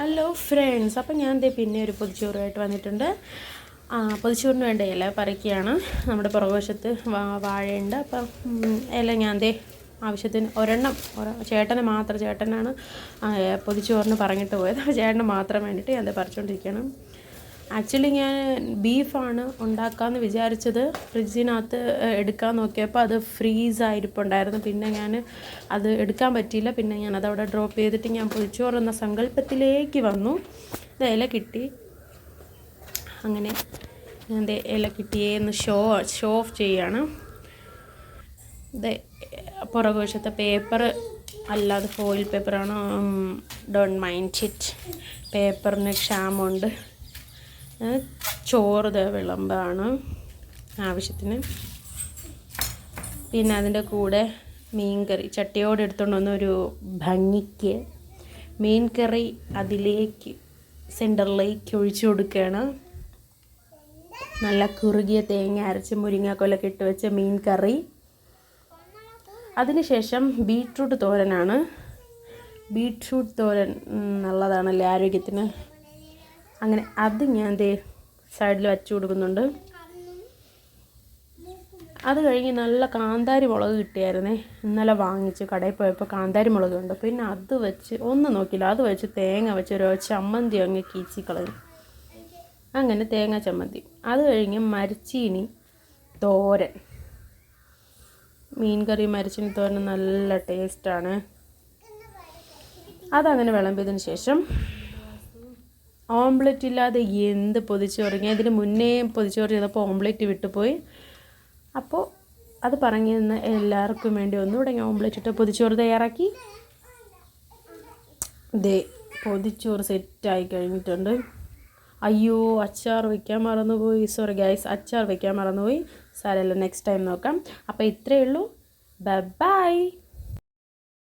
Hello friends അപ്പം ഞാൻ ദേ പിന്നെ ഒരു പൊതിച്ചോറുമായിട്ട് വന്നിട്ടുണ്ട്. പൊതിച്ചോറിന് വേണ്ട ഇല പറിക്കുകയാണ്. നമ്മുടെ പുറകുവശത്ത് വാഴയുണ്ട്. അപ്പം ഇല ഞാൻ ദേ ആവശ്യത്തിന് ഒരെണ്ണം ഒര ചേട്ടന് മാത്രം ചേട്ടനാണ് പൊതിച്ചോറിന് പറഞ്ഞിട്ട് പോയത്. ചേട്ടന് മാത്രം വേണ്ടിയിട്ട് ഞാൻ ദേ പറിച്ചുകൊണ്ടിരിക്കുകയാണ് ആക്ച്വലി ഞാൻ ബീഫാണ് ഉണ്ടാക്കാമെന്ന് വിചാരിച്ചത്. ഫ്രിഡ്ജിനകത്ത് എടുക്കാൻ നോക്കിയപ്പോൾ അത് ഫ്രീസ് ആയിരിപ്പുണ്ടായിരുന്നു. പിന്നെ ഞാൻ അത് എടുക്കാൻ പറ്റിയില്ല. പിന്നെ ഞാൻ അതവിടെ ഡ്രോപ്പ് ചെയ്തിട്ട് ഞാൻ പൊതിച്ചോറെന്ന സങ്കല്പത്തിലേക്ക് വന്നു. ഇത് ഇല കിട്ടി. അങ്ങനെ ഞാൻ ഇല കിട്ടിയേന്ന് ഷോ ഷോ ഓഫ് ചെയ്യാണ്. ഇത് പുറകുവശത്തെ പേപ്പർ അല്ലാതെ ഫോയിൽ പേപ്പറാണ് ഡോണ്ട് മൈൻഡ് ഇറ്റ് പേപ്പറിന് ക്ഷാമമുണ്ട്. ചോറ് വിളമ്പാണ് ആവശ്യത്തിന്. പിന്നെ അതിന്റെ കൂടെ മീൻ കറി ചട്ടിയോടെ എടുത്തുകൊണ്ട് വന്ന ഒരു ഭംഗിക്ക് മീൻ കറി അതിലേക്ക് സെന്ററിലേക്ക് ഒഴിച്ചു കൊടുക്കുകയാണ് നല്ല കുറുകിയ തേങ്ങ അരച്ച് മുരിങ്ങാക്കൊലൊക്കെ ഇട്ട് വെച്ച മീൻ കറി അതിനുശേഷം ബീട്രൂട്ട് തോരനാണ്. ബീട്രൂട്ട് തോരൻ നല്ലതാണല്ലേ ആരോഗ്യത്തിന്. അങ്ങനെ അത് ഞാൻ ദേ സൈഡിൽ വച്ചു കൊടുക്കുന്നുണ്ട്. അത് കഴിഞ്ഞ് നല്ല കാന്താരി മുളക് കിട്ടിയായിരുന്നേ. ഇന്നലെ വാങ്ങിച്ച് കടയിൽ പോയപ്പോൾ കാന്താരി മുളക് ഉണ്ട് പിന്നെ അത് വെച്ച് ഒന്ന് നോക്കില്ല അത് വെച്ച് തേങ്ങ വെച്ച് ഒരു ചമ്മന്തി അങ്ങ് കീച്ചി അങ്ങനെ തേങ്ങ ചമ്മന്തി. അത് കഴിഞ്ഞ് മരിച്ചീനി തോരൻ. മീൻ കറി മരിച്ചീനി തോരൻ നല്ല ടേസ്റ്റാണ് അതങ്ങനെ വിളമ്പിയതിന് ശേഷം ഓംലെറ്റ് ഇല്ലാതെ എന്ത് പൊതിച്ചോറിങ്ങി അതിന് മുന്നേ പൊതിച്ചോറ് ചെയ്തപ്പോൾ ഓംലെറ്റ് വിട്ടുപോയി. അപ്പോൾ അത് പറഞ്ഞു തന്ന എല്ലാവർക്കും വേണ്ടി ഒന്നുകൂടെ ഞാൻ ഓംലെറ്റ് ഇട്ട് പൊതിച്ചോറ് തയ്യാറാക്കി. ദേ പൊതിച്ചോറ് സെറ്റായി കഴിഞ്ഞിട്ടുണ്ട്. അയ്യോ അച്ചാർ വയ്ക്കാൻ മറന്നുപോയി. സോറി ഗൈസ് അച്ചാർ വയ്ക്കാൻ മറന്നുപോയി. സാരല്ല നെക്സ്റ്റ് ടൈം നോക്കാം. അപ്പോൾ ഇത്രയേ ഉള്ളൂ. ബൈ